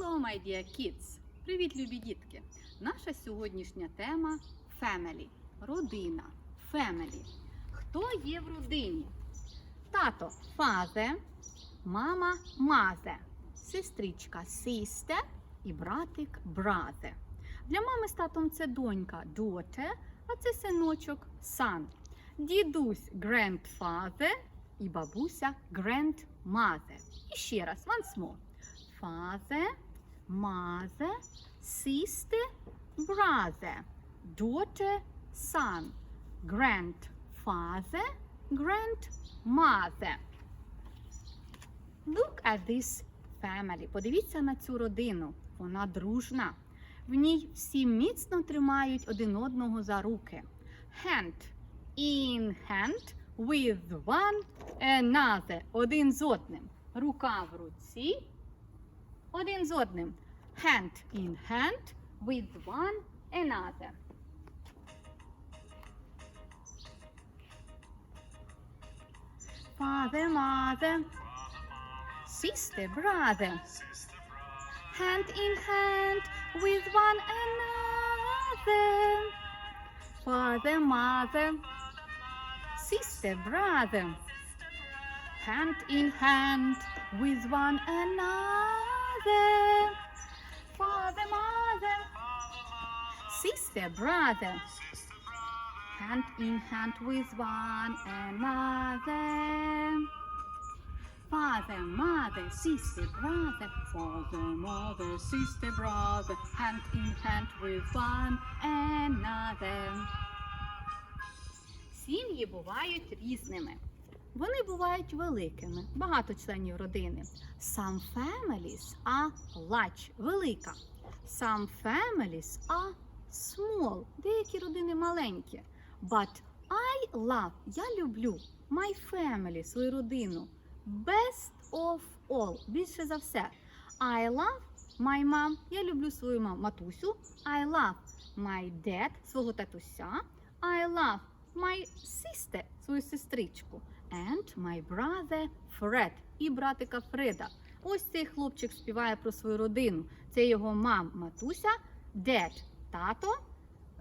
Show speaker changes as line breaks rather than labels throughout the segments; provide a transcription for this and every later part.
Hello, my dear kids! Привіт, любі дітки! Наша сьогоднішня тема family. Родина. Family. Хто є в родині? Тато father, мама mother, сестричка sister і братик brother. Для мами з татом це донька daughter, а це синочок son. Дідусь grandfather і бабуся grandmother. І ще раз, once more. Father, mother, sister, brother, daughter, son, grandfather, grandmother. Look at this family. Подивіться на цю родину. Вона дружна. В ній всі міцно тримають один одного за руки. Hand in hand with one another. Один з одним. Рука в руці. Один з одним. Hand in hand with one another. Father, mother, sister, brother. Hand in hand with one another. Father, mother, sister, brother. Hand in hand with one another. Father, mother, sister, brother. Hand in hand with one another. Father, mother, sister, brother. Father, mother, sister, brother. Hand in hand with one another. Сім'ї бувають різними. Вони бувають великими, багато членів родини. Some families are large, велика. Some families are small, деякі родини маленькі. But I love, я люблю my family, свою родину. Best of all, більше за все. I love my mom, я люблю свою мам, матусю. I love my dad, свого татуся. I love my sister, свою сестричку. And my brother Fred і братика Фреда. Ось цей хлопчик співає про свою родину. Це його мам матуся, дед тато,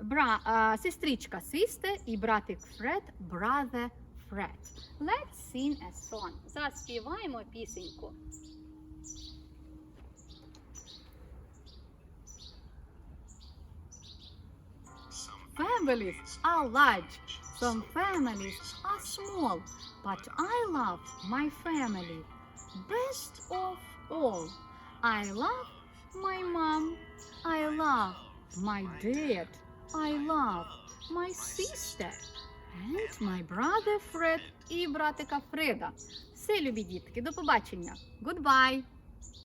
бра, а, сестричка sister і братик Фред brother Fred. Let's sing a song. Заспіваємо пісеньку. Families are large, some families are small, but I love my family best of all. I love my mom, I love my dad, I love my sister and my brother Fred і братика Фреда. Все, любі дітки, до побачення. Goodbye!